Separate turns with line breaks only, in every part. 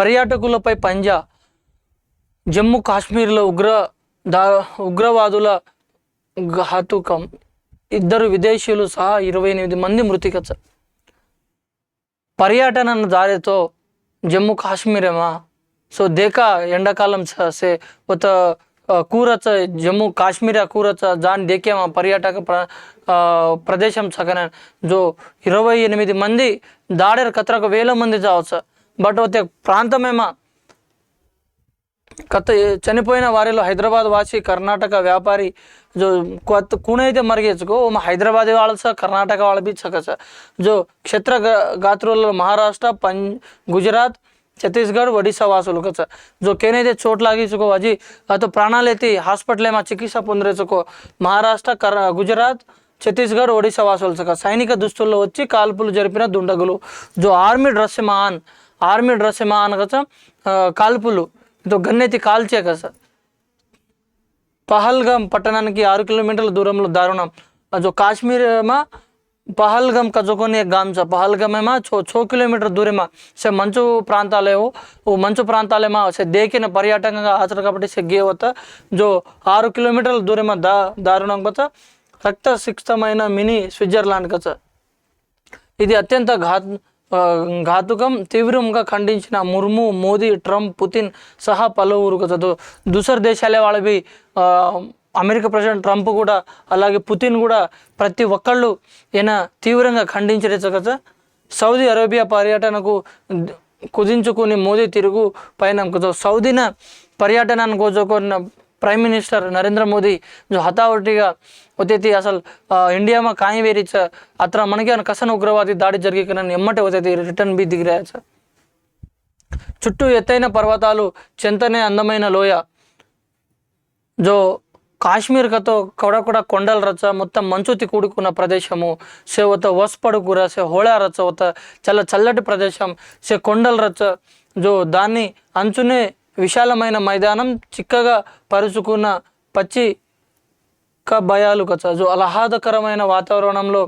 పర్యాటకులపై పంజా జమ్మూ కాశ్మీర్లో ఉగ్ర దా ఉగ్రవాదుల ఘాతుకం. ఇద్దరు విదేశీయులు సహా ఇరవై ఎనిమిది మంది మృతిక పర్యాటన దారితో జమ్మూ కాశ్మీరేమా? సో దేకా ఎండాకాలం సే ఒక కూరచ జమ్మూ కాశ్మీర కూరచ దాని దేకేమా పర్యాటక ప్ర ప్రదేశం సగన. జో ఇరవై ఎనిమిది మంది దాడేరు కత్రకు వేల మంది చావచ్చా బట్ ఒక ప్రాంతమేమ గత చనిపోయిన వారిలో హైదరాబాద్ వాసి కర్ణాటక వ్యాపారి జో కొత్త కూనైతే మరిగేసుకో హైదరాబాద్ వాళ్ళు సార్ కర్ణాటక వాళ్ళు బీ చక్క సార్ జో క్షేత్ర గాత్రుల్లో మహారాష్ట్ర పం గుజరాత్ ఛత్తీస్గఢ్ ఒడిశా వాసులు సార్ జో కేనైతే చోటు లాగించుకో అజీ అతో ప్రాణాలైతే హాస్పిటల్ ఏమో చికిత్స పొందిరేసుకో. మహారాష్ట్ర కర్ గుజరాత్ ఛత్తీస్గఢ్ ఒడిశా వాసులు సైనిక దుస్తుల్లో వచ్చి కాల్పులు జరిపిన దుండగులు. జో ఆర్మీ డ్రెస్ మహాన్ ఆర్మీ డ్రెస్ ఏమో అనగా కాల్పులు. ఇదో గన్నెత్తి కాల్చాక సార్. పహల్గం పట్టణానికి ఆరు కిలోమీటర్ల దూరంలో దారుణం. జో కాశ్మీర్ ఏమా పహల్గమ్ కజుకొని గామ్ చ పహల్గమ్ ఏమా చో చో కిలోమీటర్ దూరమా. సే మంచు ప్రాంతాలేవో. ఓ మంచు ప్రాంతాలేమా సే దేకిన పర్యాటకంగా ఆచరు కాబట్టి సే గేవత జో ఆరు కిలోమీటర్ల దూరేమా దా దారుణం కదా. రక్త సిక్తమైన మినీ స్విట్జర్లాండ్ కదా ఇది అత్యంత ఘాత్ ఘాతుకం తీవ్రంగా ఖండించిన ముర్ము మోదీ ట్రంప్ పుతిన్ సహా పలువురు కదా దుసర్ దేశాలే వాళ్ళవి. అమెరికా ప్రెసిడెంట్ ట్రంప్ కూడా అలాగే పుతిన్ కూడా ప్రతి ఒక్కళ్ళు ఈయన తీవ్రంగా ఖండించారు కదా సౌదీ అరేబియా పర్యటనకు కుదించుకుని మోదీ తిరుగు పైన కదా సౌదీన పర్యటనను కోచుకున్న ప్రైమ్ మినిస్టర్ నరేంద్ర మోదీ జో హతావటిగా होते అసలు ఇండియా మా में कहीं అతను अत्र मन के कसन उग्रवादी दाड़ी ఎమ్మటే వచ్చేది రిటర్న్ బి దిగిరాయచ్చ చుట్టూ ఎత్తైన పర్వతాలు చెంతనే అందమైన లోయ జో కాశ్మీర్ కతో కొడకొడ కొండల రచ్చ మొత్తం మంచుతి కూడుకున్న ప్రదేశము సే ఒక వస్పడు కూర సే హోళా రచ్చ ఒక చల్ల చల్లటి ప్రదేశం సే కొండల రచ్చ జో దాన్ని అంచునే విశాలమైన మైదానం చిక్కగా పరుచుకున్న పచ్చి క భయాలు కచ జో ఆహ్లాదకరమైన వాతావరణంలో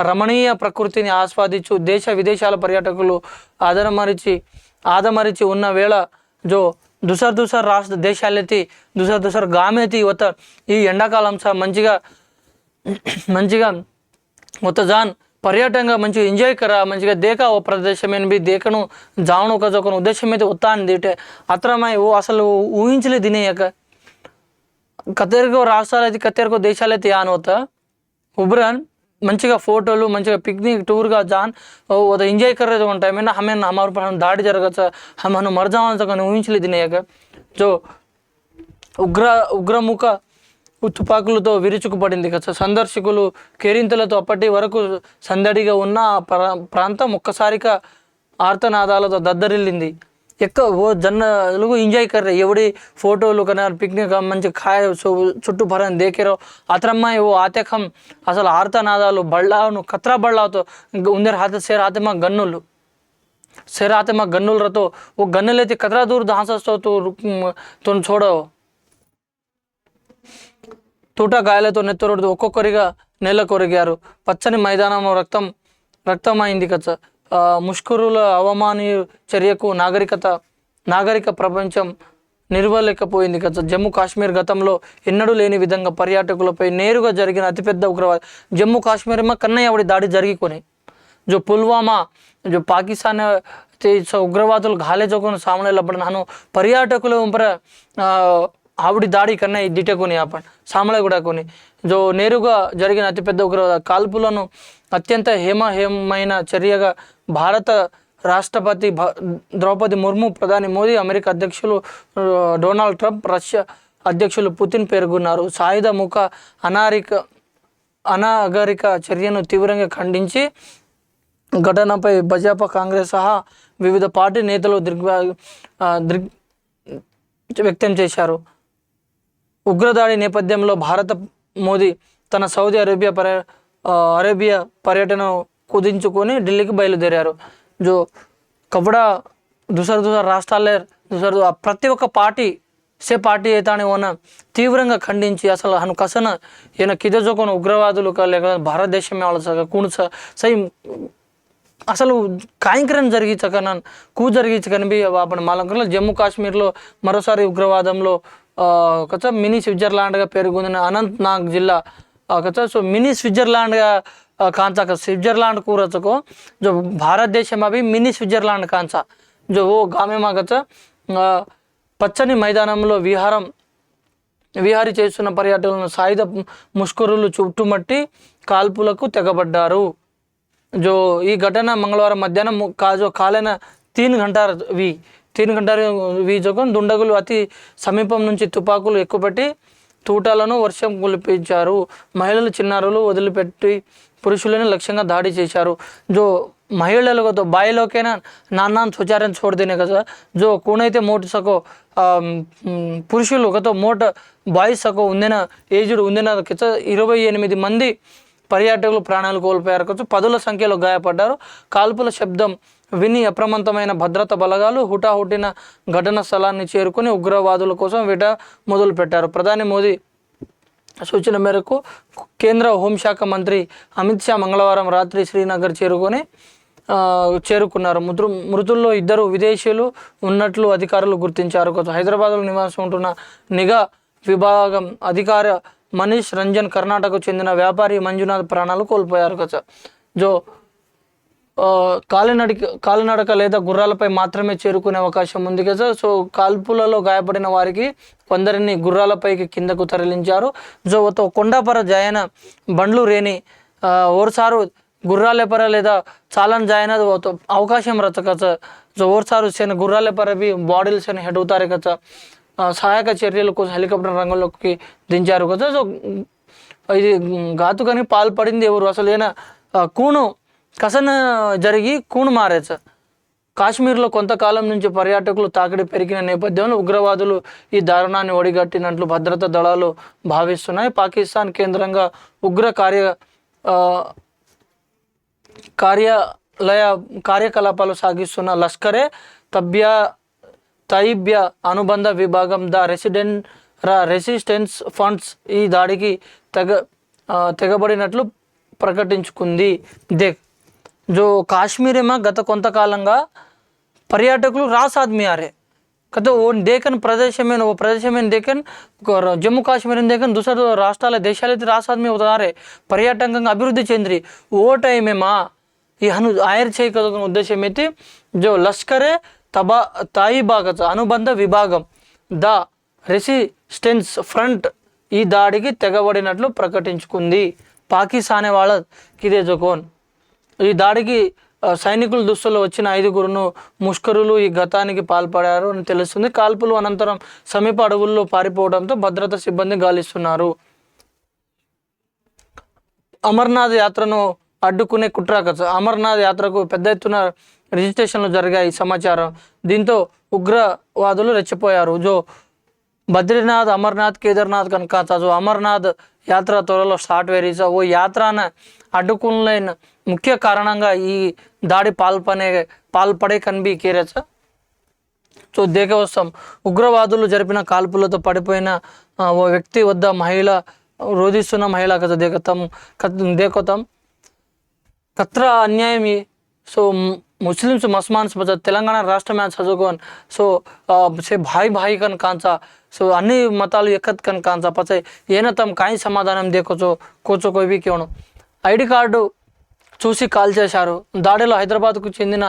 రమణీయ ప్రకృతిని ఆస్వాదించు దేశ విదేశాల పర్యాటకులు ఆదరమరిచి ఆదమరిచి ఉన్న వేళ జో దుసర్ దుసర్ రాష్ట్ర దేశాలెత్తి దుసర్ దుసర్ గామెతి వత ఈ ఎండాకాలం సహా మంచిగా మంచిగా మొత్తం జాన్ పర్యాటకంగా మంచిగా ఎంజాయ్ కరా మంచిగా దేక ఓ ప్రదేశం బి దేకను జావను ఒక ఒక ఉద్దేశం అయితే వస్తాను ఇటే అత్రమై ఓ అసలు ఊహించలే దినేయక కత్తెరకో రాష్ట్రాలు అయితే కతేరుకో దేశాలు అయితే యాన్ అవుతా ఉబ్రాన్ మంచిగా ఫోటోలు మంచిగా పిక్నిక్ టూర్గా జాన్ ఒక ఎంజాయ్ కర్రేది ఉంటాయి మీద హమేన్ హమారు పరం దాడి జరగచ్చు హమను మరజావాలని ఊహించలేదు దినేయక జో ఉగ్ర ఉగ్రముఖ తుపాకులతో విరుచుకుపడింది కదా. సందర్శకులు కేరింతలతో అప్పటి వరకు సందడిగా ఉన్న ఆ ప్రా- ప్రాంతం ఒక్కసారిగా ఆర్తనాదాలతో దద్దరిల్లింది. ఎక్కువ ఓ జన్నలు ఎంజాయ్ కర్రే. ఎవడి ఫోటోలు కన్నా పిక్నిక్ మంచి ఖాయ సు- చుట్టూ భరని దేకేరో అతరమ్మాయి ఓ ఆతకం. అసలు ఆర్తనాదాలు బళ్ళాను కత్రా బళ్ళాతో ఉందర హాత సేర్ ఆతమ గన్నులు. సేర్ ఆతమ గన్నులతో రతో ఓ గన్నులైతే కత్రా దూర్ దాసస్తో తోను చూడవు. చూడో తూట గాయాలతో నెత్తరుడు ఒక్కొక్కరిగా నేల కొరిగారు పచ్చని మైదానం రక్తం రక్తమైంది కదా ఆ, ముష్కరుల అవమానీయ చర్యకు నాగరికత నాగరిక ప్రపంచం నిర్వలేకపోయింది కదా జమ్మూ కాశ్మీర్ గతంలో ఎన్నడూ లేని విధంగా పర్యాటకులపై నేరుగా జరిగిన అతిపెద్ద ఉగ్రవాద జమ్మూ కాశ్మీర్ మా కన్నయ్య ఆవిడ దాడి జరిగికొని जो पुलवामा जो पाकिस्तान ते स- ఉగ్రవాదులు గాలే జోకొని సామనే లబ్బడ ನಾನು పర్యాటకుల ఉంపర ఆవిడి దాడి కన్నా దిటకొని ఆపండి. సామల కూడా కొని. జో నేరుగా జరిగిన అతిపెద్ద ఉగ్రవాద కాల్పులను అత్యంత హేమహేమైన చర్యగా భారత రాష్ట్రపతి భ- ద్రౌపది ముర్ము ప్రధాని మోదీ అమెరికా అధ్యక్షులు డొనాల్డ్ ట్రంప్ రష్యా అధ్యక్షులు పుతిన్ పేర్కొన్నారు. సాయుధ ముఖ అనారిక అనాగరిక చర్యను తీవ్రంగా ఖండించి ఘటనపై భాజపా కాంగ్రెస్ సహా వివిధ పార్టీ నేతలు దిగ్ దృగ్ వ్యక్తం చేశారు. ఉగ్రదాడి నేపథ్యంలో భారత మోదీ తన సౌదీ అరేబియా పర్య అరేబియా పర్యటన కుదించుకొని ఢిల్లీకి బయలుదేరారు. జో కబడా దుసర దుసర రాష్ట్రాలే దుసర దు- ప్రతి ఒక్క పార్టీ సే పార్టీ అయితే ఓన తీవ్రంగా ఖండించి అసలు అను కసన ఈయన కిదజోకొని ఉగ్రవాదులు కా లేక భారతదేశమే వాళ్ళ సగ కూణస సై అసలు కాయంకరం నన్ను కూ జరిగించకని అప్పుడు మలంకరంలో జమ్మూ కాశ్మీర్లో మరోసారి ఉగ్రవాదంలో కొంచెం మినీ స్విట్జర్లాండ్గా పేరుగొందిన అనంతనాగ్ జిల్లా కొంచెం సో మినీ స్విట్జర్లాండ్గా కాంచా స్విట్జర్లాండ్ को జో భారతదేశం అవి మినీ స్విట్జర్లాండ్ కాంచా జో ఓ गामे మా పచ్చని మైదానంలో విహారం విహారీ చేస్తున్న పర్యాటకులను సాయుధ ముష్కరులు చుట్టుమట్టి కాల్పులకు తెగబడ్డారు. జో ఈ ఘటన మంగళవారం మధ్యాహ్నం కాజో కాలైన తీన్ గంట వి తీనుగంటారు వీజకం దుండగులు అతి సమీపం నుంచి తుపాకులు ఎక్కుపెట్టి తూటాలను వర్షం కులిపించారు మహిళలు చిన్నారులు వదిలిపెట్టి పురుషులను లక్ష్యంగా దాడి చేశారు. జో మహిళలతో బాయిలోకైనా నాన్నాను సుచారం చూడదేనే కదా? జో కూనైతే మోటు సకో పురుషులు ఒకతో మోట బాయ్స్ సకో ఉందిన? ఏజ్డ్ ఉందిన? కింద ఇరవై ఎనిమిది మంది పర్యాటకులు ప్రాణాలు కోల్పోయారు కావచ్చు పదుల సంఖ్యలో గాయపడ్డారు. కాల్పుల శబ్దం విని అప్రమంతమైన భద్రత బలగాలు హుటాహుటిన ఘటన స్థలాన్ని చేరుకుని ఉగ్రవాదుల కోసం విట మొదలుపెట్టారు. ప్రధాని మోదీ సూచన మేరకు కేంద్ర హోంశాఖ మంత్రి అమిత్ షా మంగళవారం రాత్రి శ్రీనగర్ చేరుకొని చేరుకున్నారు. మృతు మృతుల్లో ఇద్దరు విదేశీయులు ఉన్నట్లు అధికారులు గుర్తించారు. కొంచెం హైదరాబాద్లో నివాసం ఉంటున్న నిఘా విభాగం అధికార మనీష్ రంజన్ కర్ణాటకకు చెందిన వ్యాపారి మంజునాథ్ ప్రాణాలు కోల్పోయారు కదా జో కాలినడక కాలినడక లేదా గుర్రాలపై మాత్రమే చేరుకునే అవకాశం ఉంది కదా సో కాల్పులలో గాయపడిన వారికి కొందరిని గుర్రాలపైకి కిందకు తరలించారు. జో తో కొండాపర జయన బండ్లు రేని ఆ, ఓర్సారు గుర్రాలెపర లేదా చాలన్ జాయిన్తో అవకాశం రచ కచ జో ఓర్సారు సేన గుర్రాలెపర బి బాడీలు సేన హెడ్ అవుతారు కచ సహాయక చర్యల కోసం హెలికాప్టర్ రంగంలోకి దించారు కదా. సో ఇది ఘాతుకని పాల్పడింది ఎవరు? అసలు ఏనా కూను కసన జరిగి కూను మారేచ్చు కాశ్మీర్లో కొంతకాలం నుంచి పర్యాటకులు తాకిడి పెరిగిన నేపథ్యంలో ఉగ్రవాదులు ఈ దారుణాన్ని ఒడిగట్టినట్లు భద్రతా దళాలు భావిస్తున్నాయి. పాకిస్తాన్ కేంద్రంగా ఉగ్ర కార్య కార్యాలయ కార్యకలాపాలు సాగిస్తున్న లష్కరే తబ్యా తైబ్య అనుబంధ విభాగం ద రెసిడెంట్ రెసిస్టెన్స్ ఫండ్స్ ఈ దాడికి తెగ తెగబడినట్లు ప్రకటించుకుంది. దే జో కాశ్మీరేమో గత కొంతకాలంగా పర్యాటకులు రాస్ ఆద్మీ గత ఓ దేకన్ ప్రదేశమైన ఓ ప్రదేశమైన దేకన్ జమ్మూ కాశ్మీర్ దేకన్ దుసర రాష్ట్రాల దేశాలైతే రాసాద్మీ ఉదారే పర్యాటకంగా అభివృద్ధి చెంది ఓ టైమేమా ఈ అను ఆయర్ చేయగలిగిన ఉద్దేశం అయితే జో లష్కరే తబా తాయిబాగ అనుబంధ విభాగం. ద రెసిస్టెన్స్ ఫ్రంట్ ఈ దాడికి తెగబడినట్లు ప్రకటించుకుంది. పాకిస్తాన్ వాళ్ళ కిదే జోకోన్. ఈ దాడికి సైనికుల దుస్తుల్లో వచ్చిన ఐదుగురును ముష్కరులు ఈ గతానికి పాల్పడారు అని తెలుస్తుంది. కాల్పులు అనంతరం సమీప అడవుల్లో పారిపోవడంతో భద్రతా సిబ్బంది గాలిస్తున్నారు. అమర్నాథ్ యాత్రను అడ్డుకునే కుట్ర కథ. అమర్నాథ్ యాత్రకు పెద్ద ఎత్తున రిజిస్ట్రేషన్లు జరిగాయి సమాచారం. దీంతో ఉగ్రవాదులు రెచ్చిపోయారు. జో బద్రీనాథ్ అమర్నాథ్ కేదార్నాథ్ కనుక జో అమర్నాథ్ యాత్ర త్వరలో స్టార్ట్ వేరీసా ఓ యాత్రను అడ్డుకునలేని ముఖ్య కారణంగా ఈ దాడి పాల్పనే పాల్పడే కనిపి కేరచ. సో దేక వస్తాం ఉగ్రవాదులు జరిపిన కాల్పులతో పడిపోయిన ఓ వ్యక్తి వద్ద మహిళ రోధిస్తున్న మహిళ కథ దేకతాం దేకొతాం. కత్రా అన్యాయం సో ముస్లిమ్స్ మస్మాన్స్ బజార్ తెలంగాణ రాష్ట్ర మ్యాచ్ చదువుకోన్ సో సే భాయి భాయి కన్ కాంచా. సో అన్ని మతాలు ఎక్కత్ కన్ కాంచా. పచే ఏన తమ కాయి సమాధానం దేకోచో కోచో కోవి కేవను ఐడి కార్డు చూసి కాల్ చేశారు. దాడిలో హైదరాబాద్కు చెందిన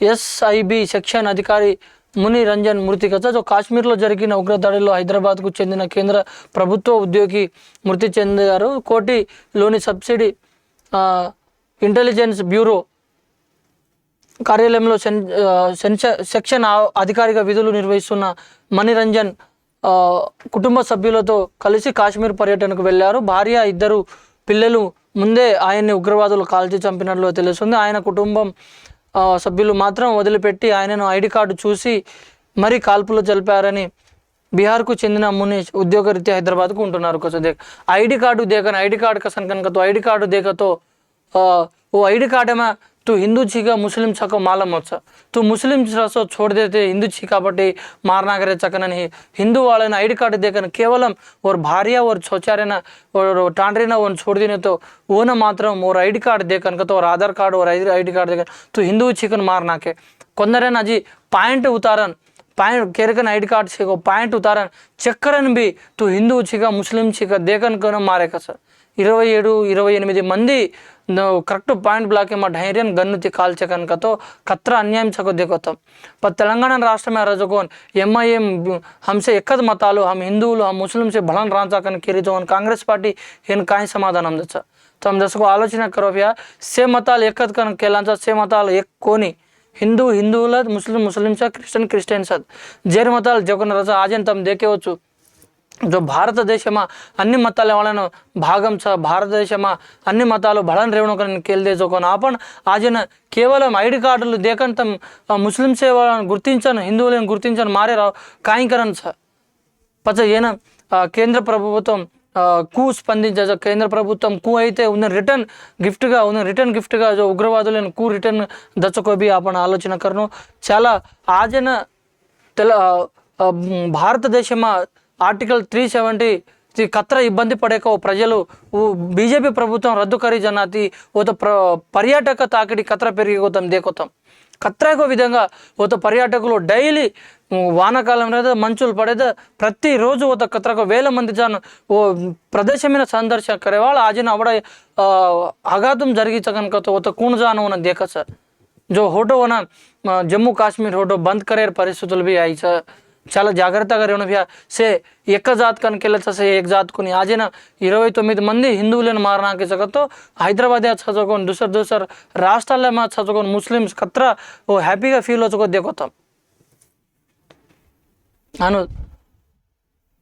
ఎస్ఐబి సెక్షన్ అధికారి ముని రంజన్ మృతి కథ సో కాశ్మీర్లో జరిగిన ఉగ్రదాడిలో హైదరాబాద్కు చెందిన కేంద్ర ప్రభుత్వ ఉద్యోగి మృతి చెందారు. కోటిలోని సబ్సిడీ ఇంటెలిజెన్స్ బ్యూరో కార్యాలయంలో సెక్షన్ అధికారిక విధులు నిర్వహిస్తున్న మణిరంజన్ కుటుంబ సభ్యులతో కలిసి కాశ్మీర్ పర్యటనకు వెళ్ళారు భార్య ఇద్దరు పిల్లలు ముందే ఆయన్ని ఉగ్రవాదులు కాల్చి చంపినట్లు తెలుస్తుంది. ఆయన కుటుంబం సభ్యులు మాత్రం వదిలిపెట్టి ఆయనను ఐడి కార్డు చూసి మరీ కాల్పులు జరిపారని బీహార్కు చెందిన మునీష్ ఉద్యోగరీత్యా హైదరాబాద్కు ఉంటున్నారు. కొంచెం ఐడి కార్డు దేకని ఐడి కార్డు కసన్ కనుకతో ఐడి కార్డు దేకతో ఓ ఐడి కార్డేమా तो हिंदू छी का मुस्लिम छ को मालूम होता तो मुस्लिम सो छोड़ देते हिंदू छी काबटे मारनागरे చక్కన హిందూ వాళ్ళని ఐడి కార్డు దేకని కేవలం ఓర్ భార్య ఓర్ చోచారేన ఓర్ టాండ్రిన ఓన్ చోడిదినతో ఓన మాత్రం ఓర్ ఐడి కార్డు దేకనకతో ఓర్ ఆధార్ కార్డు ఓర్ ఐడి కార్డు దేకన్ तो हिंदू చికన్ మారనాకే కొందరేనా జీ పాయింట్ ఉతారన్ पाइंट केरकन आईडी कार्ड छे को पाइंट उतारन चक्करन भी तो हिंदू छिका मुस्लिम छिका देकन कन मारे कस ఇరవై ఏడు ఇరవై ఎనిమిది మంది కరెక్ట్ పాయింట్ బ్లాకే మా ధైర్యం గన్నుతి కాల్చే కనుకతో కత్ర అన్యాయం సగొద్దిగొత్తాం ప తెలంగాణ రాష్ట్రమే రజగోన్ ఎంఐఎం హంసే ఎక్కద మతాలు హమ్ హిందువులు హమ్ ముస్లింసే భళన్ రాంచాకని కిరీతో అని కాంగ్రెస్ పార్టీ ఏం కాయ సమాధానం తెచ్చా తమ దశకు ఆలోచన కరోపియా సే మతాలు से मताल एकत कन केलांचा से मताल హిందూ హిందువుల ముస్లిం ముస్లింసా క్రిస్టియన్ క్రిస్టియన్సా జైన్ మతాలు జగన్ రజ ఆజన్ తమ దేకేవచ్చు. సో భారతదేశమా అన్ని మతాల వాళ్ళను భాగం స భారతదేశమా అన్ని మతాలు బళన్ రేవణకరణ కేల్దేజోకో ఆపణ ఆజన కేవలం ఐడి కార్డులు దేకంత ముస్లింసే వాళ్ళని గుర్తించను హిందువులను గుర్తించను మారే కాయింకరణ సార్ పచ్చ ఏన కేంద్ర ప్రభుత్వం కు స్పందించే కేంద్ర ప్రభుత్వం కు అయితే ఉన్న రిటర్న్ గిఫ్ట్గా ఉన్న రిటర్న్ గిఫ్ట్గా ఉగ్రవాదులను కు రిటర్న్ దచ్చకోబి ఆపణ ఆలోచన కరను చాలా ఆజన తెల భారతదేశమా ఆర్టికల్ త్రీ సెవెంటీ కత్ర పడేక ఓ ప్రజలు బీజేపీ ప్రభుత్వం రద్దు కరీ జనాతి ఓత ప్ర పర్యాటక తాకిడి కత్ర పెరిగిపోతాం దేకొత్తాం. కత్రాకో విధంగా ఓత పర్యాటకులు డైలీ వానాకాలం లేదా మంచులు పడేద ప్రతిరోజు ఓత కత్రకు వేల మంది జన ఓ ప్రదేశమైన సందర్శన కరేవాళ్ళు ఆజన అవడ అఘాతం జరిగించ కనుక ఓత కూణజాను ఉన్న దేఖ సార్. జో హోటో ఉన్న జమ్మూ కాశ్మీర్ హోటో బంద్ కరేర్ పరిస్థితులు బి అయి సార్ చాలా జాగ్రత్తగా రేణు సే ఎక్క జాతకానికి కనుకెళ్ళ సే ఎక్ జాతకుని కొని. ఇరవై తొమ్మిది మంది హిందువులను మారనాకి సగతో హైదరాబాద్ చదువుకొని దుసర్ దుసర్ రాష్ట్రాల్లో మా చదువుకొని ముస్లిమ్స్ కత్ర ఓ హ్యాపీగా ఫీల్ వచ్చుకో దేకొత్తాం అను